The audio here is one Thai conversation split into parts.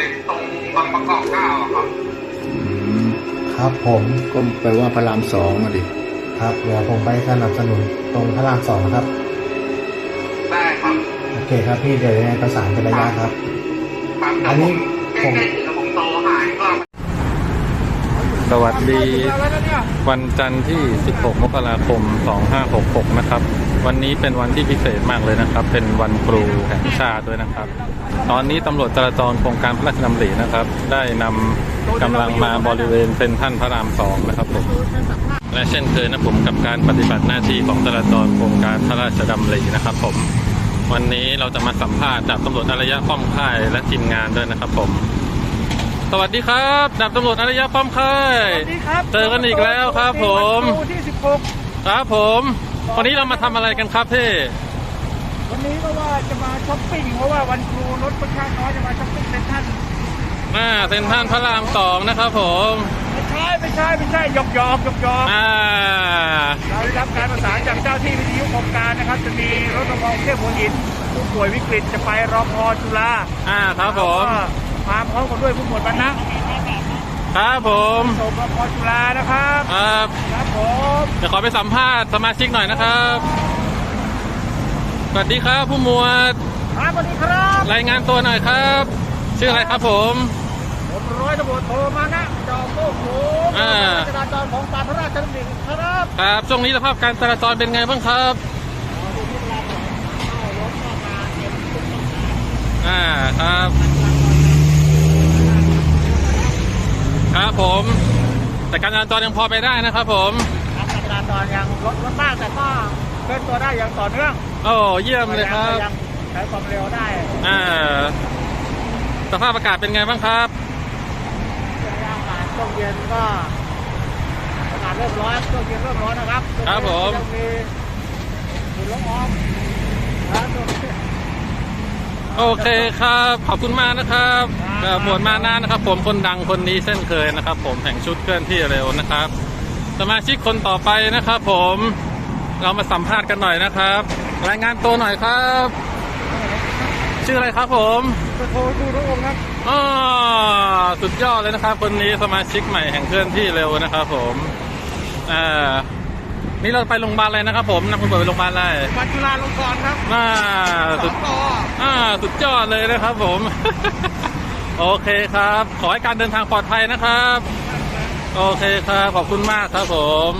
ติดตรงบางประกอบเก้าอะครับ ครับผมก็แปลว่าพระรามสองอะดิครับเดี๋ยวผมไปสนับสนุนตรงพระรามสองนะครับ ได้ครับโอเคครับพี่เดี๋ยวยังไงประสานกันระยะครับ ครับอันนี้ผมผมใกล้ๆถึงแล้วผมโตหายก็ สวัสดี วันจันทร์ที่ 16 มกราคม 2566 นะครับ วันนี้เป็นวันที่พิเศษมากเลยนะครับ เป็นวันครูแห่งชาติด้วยนะครับ ตอนนี้ตำรวจจราจรโครงการพระราชดำรินะครับ ได้นำกำลังมาบริเวณเซ็นทรัลพระรามสองนะครับผมและเช่นเคยนะผมกับการปฏิบัติหน้าที่ของจราจรโครงการพระราชดำรินะครับ ผม วันนี้เราจะมาสัมภาษณ์ดาบตำรวจอารยะป้อมค่ายและทีมงานด้วยนะครับผม สวัสดีครับดาบตำรวจอารยะป้อมค่ายสวัสดีครับเจอกันอีกแล้วครับ ผมวันครูที่ครับผม วันนี้เรามาทำอะไรกันครับพี่16 วันนี้ก็ว่าจะมาช้อปปิ้งเพราะว่าวันครูรถค่อนข้างน้อยจะมาช้อปปิ้งเป็นท่านอ่าเซ็นทรัลพระรามสองนะครับผมไม่ใช่ไม่ใช่ไม่ใช่หยอกหยอกหยอกหยอกอ่าเราได้รับการประสานจากเจ้าที่วิทยุโครงการนะครับ จะมีรถรพเทพหัวหินผู้ป่วยวิกฤตจะไปรอพอจุฬาอ่าครับผมก็มาพร้อมกันด้วยผู้หมวดบรรณะครับผมส่งรอพอจุฬานะครับ ครับ ครับผมเดี๋ยวขอไปสัมภาษณ์สมาชิกหน่อยนะครับ สวัสดีครับผู้หมวด ครับสวัสดีครับ รายงานตัวหน่อยครับ ชื่ออะไรครับผม ผมร้อยตำรวจโทมานะจอมโก้โหอ่า จราจรของการพระราชดำริครับครับช่วงนี้สภาพการจราจรเป็นไงบ้างครับอ่าครับ ครับผม แต่การจราจรยังพอไปได้นะครับผม ครับการจราจรยังลดลดมากแต่ก็เคลื่อนตัวได้อย่างต่อเนื่อง โอ้เยี่ยมเลยครับยังใช้ความเร็วได้อ่าสภาพอากาศเป็นไงบ้างครับช่วงอากาศช่วงเย็นก็อากาศเริ่มร้อนช่วงเย็นเริ่มร้อนนะครับครับผมยังมีฝุ่นละอองนะช่วงนี้โอเคครับ ขอบคุณมากนะครับครับเอ่อหมวดมานานะครับ ผมคนดังคนนี้เช่นเคยนะครับ ผมแห่งชุดเคลื่อนที่เร็วนะครับ สมาชิกคนต่อไปนะครับ ผมเรามาสัมภาษณ์กันหน่อยนะครับ รายงานตัวหน่อยครับ ชื่ออะไรครับผมจะโทรดูพระองค์ครับอ๋อสุดยอดเลยนะครับ คนนี้สมาชิกใหม่แห่งเคลื่อนที่เร็วนะครับ ผมอ่านี่เราไปโรงพยาบาลอะไรนะครับ ผมนำคุณป่วยไปโรงพยาบาลอะไรวันจุฬาลงกรณ์ครับอ่าสสุอดงต่ออ่าสุดยอดเลยนะครับ ผม โอเคครับ ขอให้การเดินทางปลอดภัยนะครับ โอเคครับ ขอบคุณมากครับผม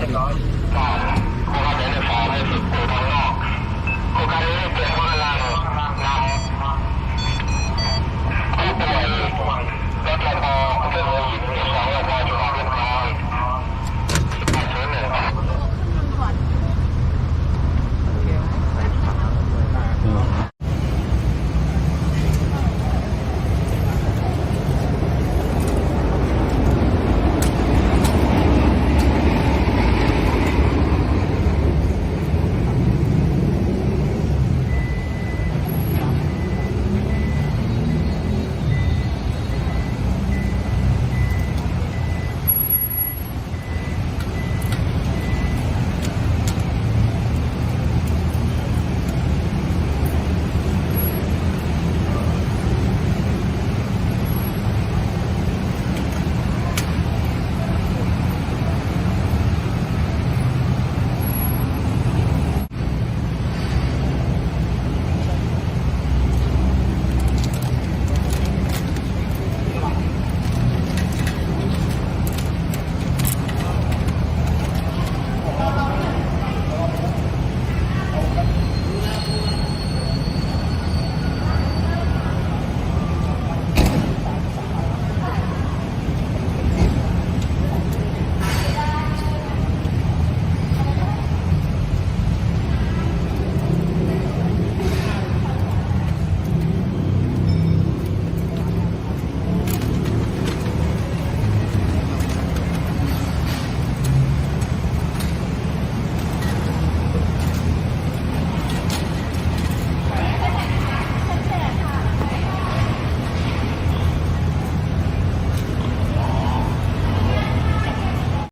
เรียบร้อยโครงการนี้ฟ้งให้สุดโครงนอกโครงการนี้เกิดขึ้นล่างนำผู้ป่วยรถแลมโบเป็นโลหิตสอง